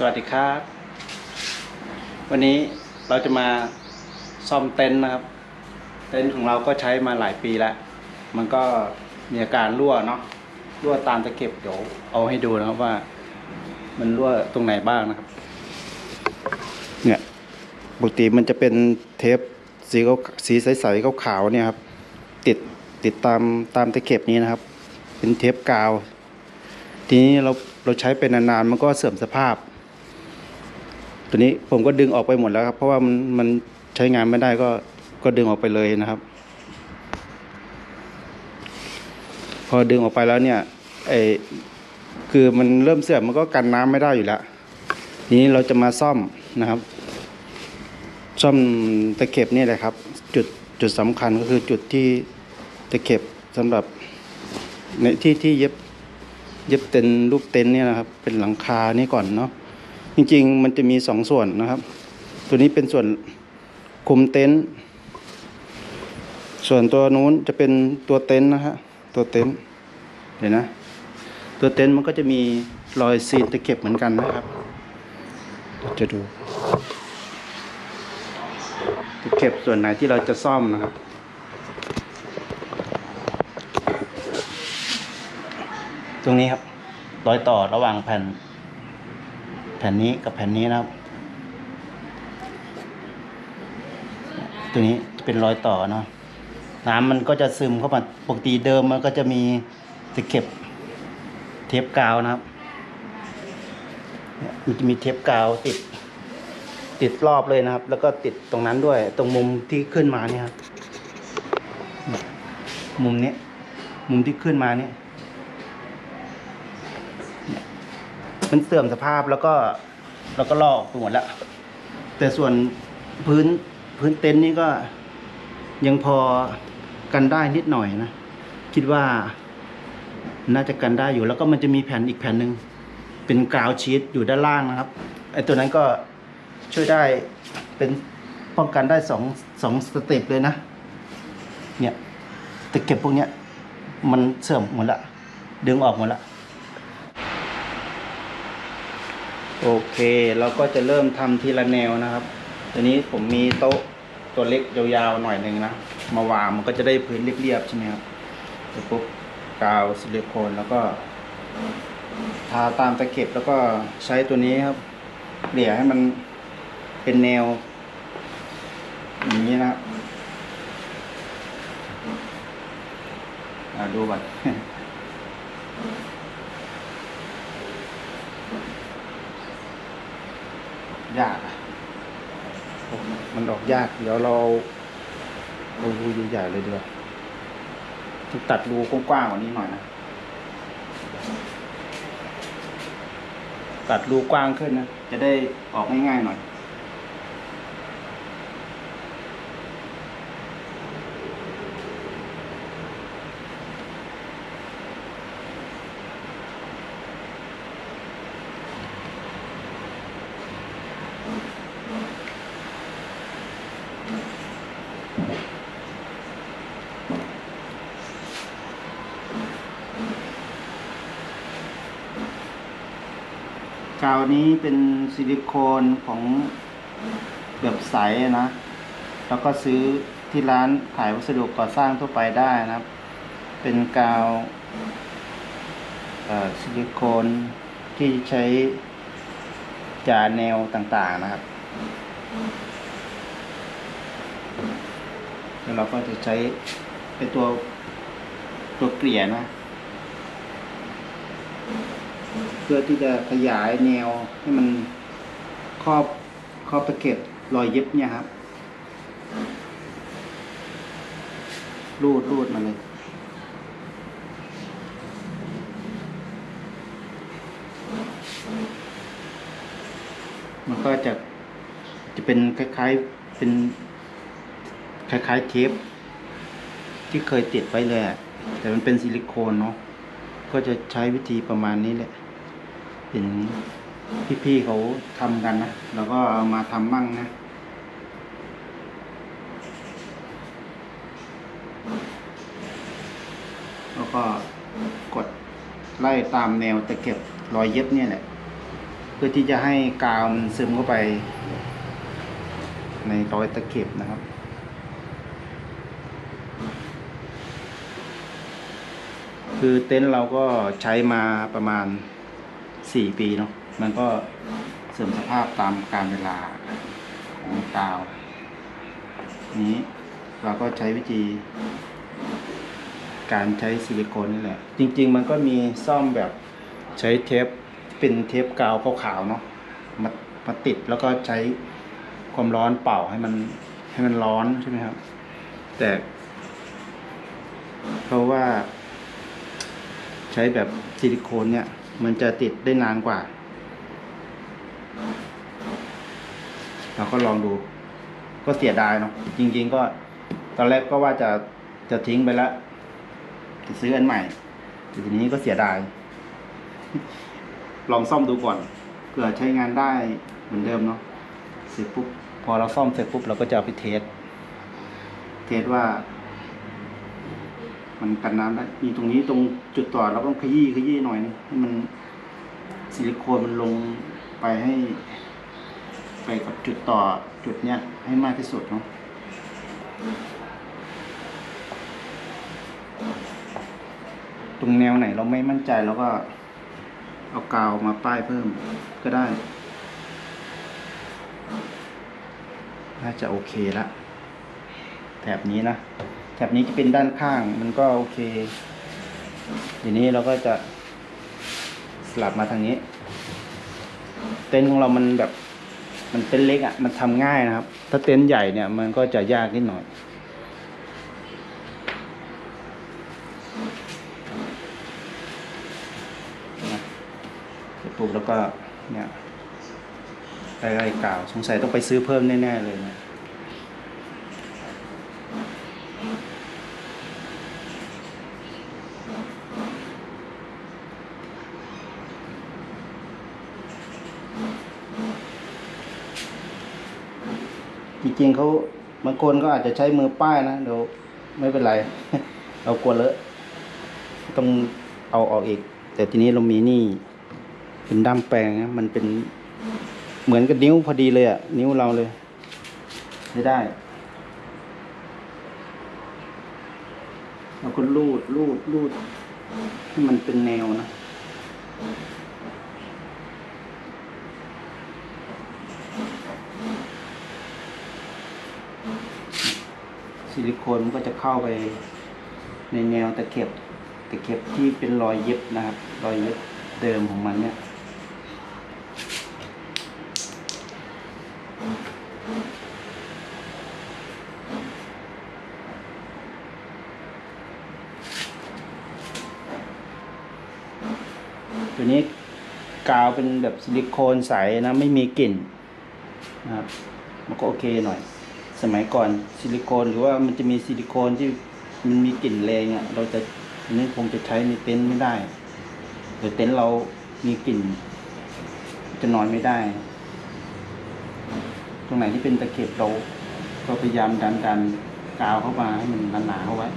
สวัสดีครับ วันนี้เราจะมาซ่อมเต็นท์นะครับ เต็นท์ของเราก็ใช้มาหลายปีแล้ว มันก็มีอาการรั่วเนาะรั่วตามตะเข็บเดี๋ยวเอาให้ดูนะครับว่า มันรั่วตรงไหนบ้างนะครับ เนี่ยปกติมันจะเป็นเทปสีขาวสีใสๆขาวๆเนี่ยครับ ติดติดตามตามตะเข็บนี้นะครับ เป็นเทปกาว ทีนี้เราเราใช้เป็นนานๆมันก็เสื่อมสภาพ ตัวนี้ผมก็ดึงออกไปหมดแล้วครับ เพราะว่ามันมันใช้งานไม่ได้ก็ก็ดึงออกไปเลยนะครับ พอดึงออกไปแล้วเนี่ยไอคือมันเริ่มเสื่อมมันก็กันน้ำไม่ได้อยู่แล้วทีนี้เราจะมาซ่อมนะครับ ซ่อมตะเข็บนี่แหละครับ จุดจุดสำคัญก็คือจุดที่ตะเข็บสำหรับในที่ที่เย็บเย็บเต็นรูปเต็นเนี่ยนะครับ เป็นหลังคานี่ก่อนเนาะ จริงๆ มันจะมีสองส่วนนะครับ ตัวนี้เป็นส่วนคุมเต็นท์ส่วนตัวนู้นจะเป็นตัวเต็นท์นะฮะตัวเต็นท์เดี๋ยวนะ ตัวเต็นท์มันก็จะมีรอยซีนตะเข็บเหมือนกันนะครับ จะดูตะเข็บส่วนไหนที่เราจะซ่อมนะครับตรงนี้ครับ รอยต่อระหว่างแผ่น แผ่นนี้กับแผ่นนี้นะครับ ตัวนี้เป็นรอยต่อเนาะน้ำมันก็จะซึมเข้ามาปกติเดิมมันก็จะมีตะเข็บเทปกาวนะครับมันจะมีเทปกาวติด ติดรอบเลยนะครับ แล้วก็ติดตรงนั้นด้วย ตรงมุมที่ขึ้นมาเนี่ยครับมุมนี้ มุมที่ขึ้นมาเนี่ย มันเสื่อมสภาพแล้วก็แล้วก็ลอกไปหมดแล้ว แต่ส่วนพื้นพื้นเต็นท์นี่ก็ยังพอกันได้นิดหน่อยนะ คิดว่าน่าจะกันได้อยู่ แล้วก็มันจะมีแผ่นอีกแผ่นหนึ่งเป็นกราวชีตอยู่ด้านล่างนะครับไอ้ตัวนั้นก็ช่วยได้เป็นป้องกันได้สองสองสเต็ปเลยนะ เนี่ยตะเก็บพวกเนี้ย มันเสื่อมหมดละดึงออกหมดละ โอเค เราก็จะเริ่มทำทีละแนวนะครับตัวนี้ผมมีโต๊ะตัวเล็กยาวๆหน่อยหนึ่งนะ มาวางมันก็จะได้พื้นเรียบๆใช่ไหมครับเสร็จปุ๊บกาวซิลิโคนแล้วก็ ทาตามตะเข็บแล้วก็ใช้ตัวนี้ครับเกลี่ยให้มันเป็นแนว อย่างนี้นะครับอ่าดูก่อน ยากอะมัน ออกยาก เดี๋ยวเราเอารูใหญ่ๆเลยดีกว่าต้องตัดรูกว้างๆกว่านี้หน่อยนะ ตัดรูกว้างขึ้นนะ จะได้ออกง่ายๆหน่อยาวนี้เป็นซิลิโคนของแบบใสนะ แล้วก็ซื้อที่ร้านขายวัสดุก่อสร้างทั่วไปได้นะครับ เป็นกาวซิลิโคนที่ใช้จาแนวต่างๆนะครับแล้วเราก็จะใช้เป็นตัวตัวเกลี่ยนะ เพื่อที่จะขยายแนวให้มันครอบครอบตะเข็บรอยเย็บเนี่ยครับ รูดรูดมาเลย มันก็จะจะเป็นคล้ายๆเป็นคล้ายๆเทปที่เคยติดไว้เลยแต่มันเป็นซิลิโคนเนาะก็จะใช้วิธีประมาณนี้แหละ เห็นพี่ๆเขาทำกันนะแล้วก็เอามาทำมั่งนะแล้วก็กดไล่ตามแนวตะเข็บรอยเย็บเนี่ยแหละ เพื่อที่จะให้กาวมันซึมเข้าไป ในรอยตะเข็บนะครับคือเต็นท์เราก็ใช้มาประมาณ สี่ปีเนาะมันก็เสื่อมสภาพตามการเวลาของกาว นี้เราก็ใช้วิธี การใช้ซิลิโคนนี่แหละ จริง ๆ มันก็มีซ่อมแบบใช้เทปเป็นเทปกาวขาวๆเนาะมามาติดแล้วก็ใช้ความร้อนเป่าให้มันให้มันร้อนใช่ไหมครับ แต่ เพราะว่า ใช้แบบซิลิโคนเนี่ย มันจะติดได้นานกว่า เราก็ลองดู ก็เสียดายเนาะจริง ๆ ก็ตอนแรกก็ว่าจะจะทิ้งไปแล้วจะซื้ออันใหม่แต่ทีนี้ก็เสียดาย ลองซ่อมดูก่อนเผื่อใช้งานได้เหมือนเดิมเนาะเสร็จปุ๊บพอเราซ่อมเสร็จปุ๊บเราก็จะไปเทสเทสว่า มันกันน้ำได้มีตรงนี้ตรงจุดต่อเราต้องขยี้ขยี้หน่อยนึงให้มันซิลิโคนมันลงไปให้ ไปกับจุดต่อจุดเนี้ยให้มากที่สุดเนาะตรงแนวไหนเราไม่มั่นใจเราก็เอากาวมาป้ายเพิ่มก็ได้ น่าจะโอเคละแถบนี้นะ แถบนี้จะเป็นด้านข้าง มันก็โอเคทีนี้เราก็จะสลับมาทางนี้ เต็นท์ของเรามันแบบ มันเต็นท์เล็กอะ่ะ มันทำง่ายนะครับ ถ้าเต็นท์ใหญ่เนี่ย มันก็จะยากนิดหน่อย นะปุ๊บแล้วก็เนี่ยไล่ๆกล่าว สงสัยต้องไปซื้อเพิ่มแน่ ๆ เลยนะ จริงเขาบางคนก็อาจจะใช้มือป้ายนะเดี๋ยวไม่เป็นไร เรากลัวเลอะต้องเอาออกอีก แต่ทีนี้เรามีนี่ เป็นด้ามแปรงนะมันเป็นเหมือนกับนิ้วพอดีเลยอะ่ะนิ้วเราเลยใช้ได้เราก็รูดรูดรูดให้มันเป็นแนวนะ ซิลิโคนมันก็จะเข้าไปในแนวตะเข็บตะเข็บที่เป็นรอยเย็บนะครับ รอยเย็บเดิมของมันเนี่ยตัวนี้กาวเป็นแบบซิลิโคนใสนะ ไม่มีกลิ่นนะครับ มันก็โอเคหน่อย สมัยก่อนซิลิโคนหรือว่ามันจะมีซิลิโคนที่มันมีกลิ่นแรงอะเราจะนนี้คงจะใช้ในเต็นท์ไม่ได้หรือเต็นท์เรามีกลิ่น จะนอนไม่ได้ ตรงไหนที่เป็นตะเข็บเราก็พยายามดันดันกาวเข้ามาให้มันหนาๆเข้าไว้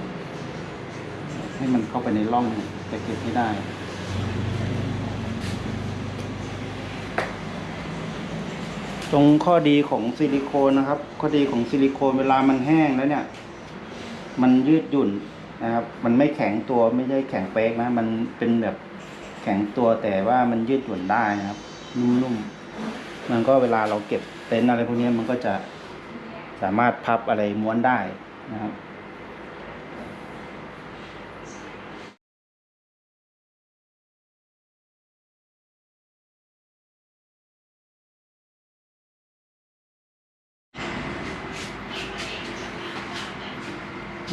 ให้มันเข้าไปในร่องตะเข็บให้ได้ ตรงข้อดีของซิลิโคนนะครับ ข้อดีของซิลิโคนเวลามันแห้งแล้วเนี่ย มันยืดหยุ่นนะครับ มันไม่แข็งตัวไม่ใช่แข็งเป๊กนะ มันเป็นแบบแข็งตัวแต่ว่ามันยืดหยุ่นได้นะครับ นุ่มๆมันก็เวลาเราเก็บเต็นท์อะไรพวกนี้มันก็จะสามารถพับอะไรม้วนได้นะครับ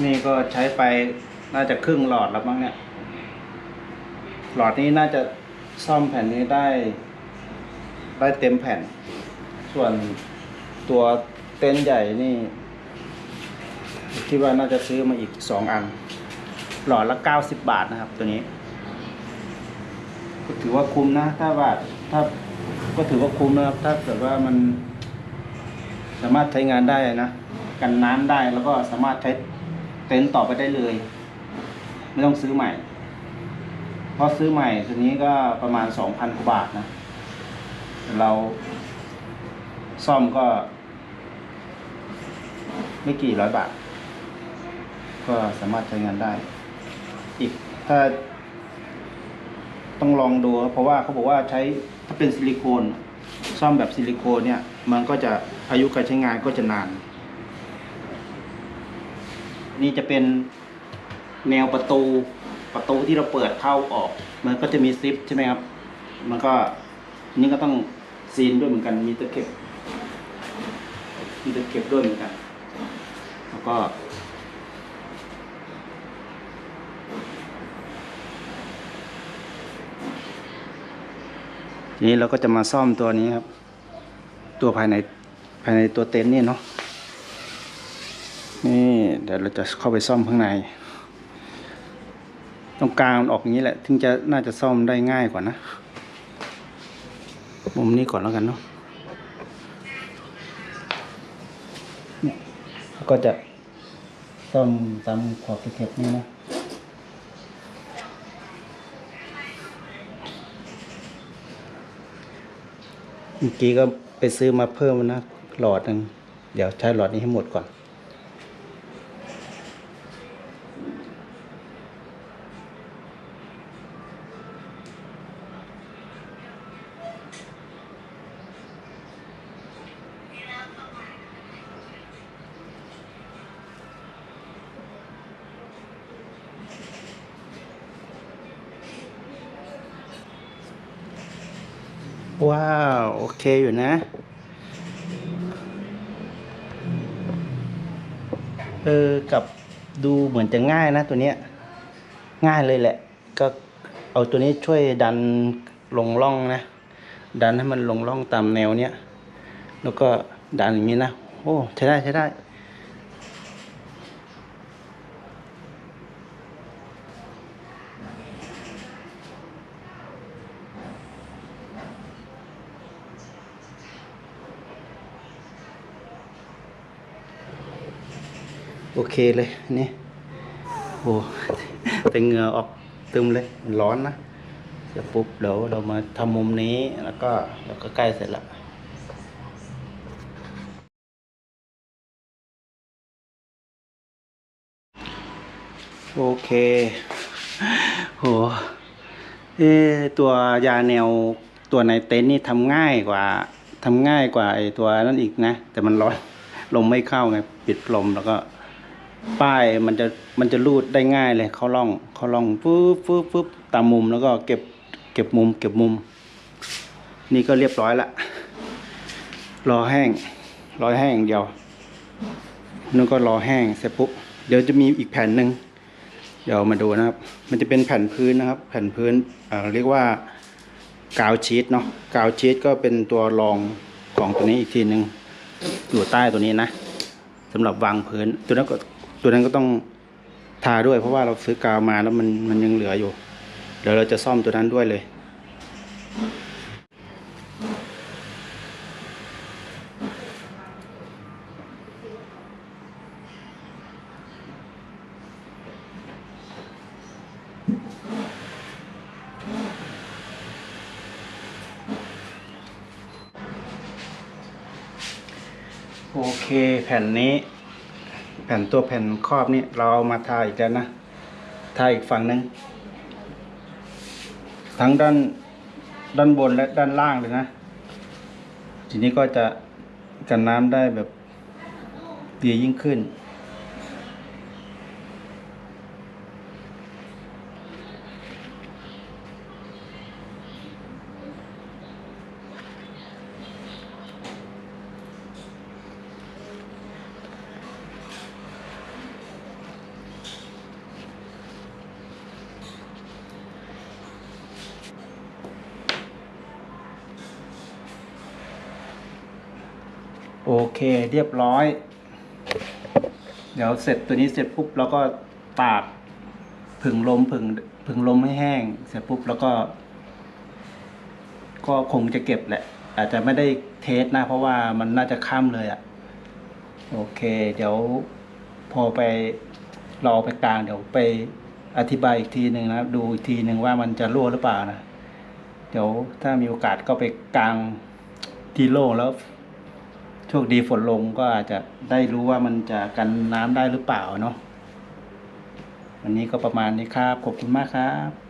นี่ก็ใช้ไปน่าจะครึ่งหลอดแล้วมั้งเนี่ย หลอดนี้น่าจะซ่อมแผ่นนี้ได้ ได้เต็มแผ่น ส่วนตัวเต็นท์ใหญ่นี่คิดว่าน่าจะซื้อมาอีกสองอัน หลอดละเก้าสิบบาทนะครับ ตัวนี้ก็ถือว่าคุ้มนะ ถ้าว่าถ้าก็ถือว่าคุ้มนะครับ ถ้าเกิดว่ามัน สามารถใช้งานได้นะ กันน้ำได้แล้วก็สามารถใช้ เต็นท์ต่อไปได้เลย ไม่ต้องซื้อใหม่ เพราะซื้อใหม่ตัวนี้ก็ประมาณสองพันกว่าบาทนะเราซ่อมก็ ไม่กี่ร้อยบาท ก็สามารถใช้งานได้ อีกถ้า ต้องลองดูเพราะว่าเขาบอกว่าใช้ถ้าเป็นซิลิโคนซ่อมแบบซิลิโคนเนี่ย มันก็จะอายุการใช้งานก็จะนาน นี่จะเป็นแนวประตูประตูที่เราเปิดเข้าออก มันก็จะมีซิปใช่ไหมครับ มันก็นี่ก็ต้องซีนด้วยเหมือนกัน มีตะเข็บ มีตะเข็บด้วยเหมือนกัน แล้วก็ทีนี้เราก็จะมาซ่อมตัวนี้ครับ ตัวภายในภายในตัวเต็นท์นี่เนาะนี่ เดี๋ยวเราจะเข้าไปซ่อมข้างใน ตรงกลางมันออกอย่างนี้แหละ ถึงจะน่าจะซ่อมได้ง่ายกว่านะ มุมนี้ก่อนแล้วกันเนาะเนี่ยแล้วก็จะซ่อมตามขอบตะเข็บนี่นะเมื่อกี้ก็ไปซื้อมาเพิ่มนะ หลอดหนึ่งเดี๋ยวใช้หลอดนี้ให้หมดก่อน ว้าว โอเคอยู่นะ เออ กับดูเหมือนจะง่ายนะตัวเนี้ย ง่ายเลยแหละ ก็เอาตัวนี้ช่วยดันลงร่องนะ ดันให้มันลงร่องตามแนวเนี้ย แล้วก็ดันอย่างนี้นะ โอ้ ใช้ได้ใช้ได้ โอเคเลยนี่โอ้แต่เหงื่อออกตึมเลยร้อนนะเสร็จปุ๊บเดี๋ยวเรามาทำมุมนี้แล้วก็เราก็ใกล้เสร็จละโอเคโหเอตัวยาแนวตัวในเต็นท์นี่ทำง่ายกว่าทำง่ายกว่าไอ้ตัวนั้นอีกนะ แต่มันร้อนลมไม่เข้าไงปิดลมแล้วก็ ป้ายมันจะมันจะรูดได้ง่ายเลยเขาล่องเขาล่องปุ๊บปุ๊บปุ๊บตามมุมแล้วก็เก็บเก็บมุม เก็บมุม นี่ก็เรียบร้อยละรอแห้งรอแห้งเดียวนั่นก็รอแห้งเสร็จปุ๊บเดี๋ยวจะมีอีกแผ่นหนึ่งเดี๋ยวมาดูนะครับ มันจะเป็นแผ่นพื้นนะครับ แผ่นพื้นเอ่อเรียกว่ากาวชีตเนาะกาวชีตก็เป็นตัวรองของตัวนี้อีกทีหนึ่งอยู่ใต้ตัวนี้นะสำหรับวางพื้นตัวนั้นก็ ตัวนั้นก็ต้องทาด้วย เพราะว่าเราซื้อกาวมาแล้วมันมันยังเหลืออยู่ เดี๋ยวเราจะซ่อมตัวนั้นด้วยเลย โอเคแผ่นนี้ ผ่นตัวแผ่นครอบนี่เราเอามาทาอีกแล้วนะ ทาอีกฝั่งหนึ่งทั้งด้านด้านบนและด้านล่างเลยนะ ทีนี้ก็จะกันน้ำได้แบบดียิ่งขึ้น โอเคเรียบร้อย เดี๋ยวเสร็จตัวนี้เสร็จปุ๊บเราก็ตากผึ่งลมผึ่งผึ่งลมให้แห้ง เสร็จปุ๊บแล้วก็ ก็คงจะเก็บแหละ อาจจะไม่ได้เทสนะ เพราะว่ามันน่าจะค่ำเลยอะ่ะ โอเค เดี๋ยวพอไปรอไปกลางเดี๋ยวไปอธิบายอีกทีหนึ่งนะดูอีกทีหนึ่งว่ามันจะรั่วหรือเปล่านะ เดี๋ยวถ้ามีโอกาสก็ไปกลางที่โล่งแล้ว โชคดีฝนลงก็อาจจะได้รู้ว่ามันจะกันน้ำได้หรือเปล่าเนาะวันนี้ก็ประมาณนี้ครับ ขอบคุณมากครับ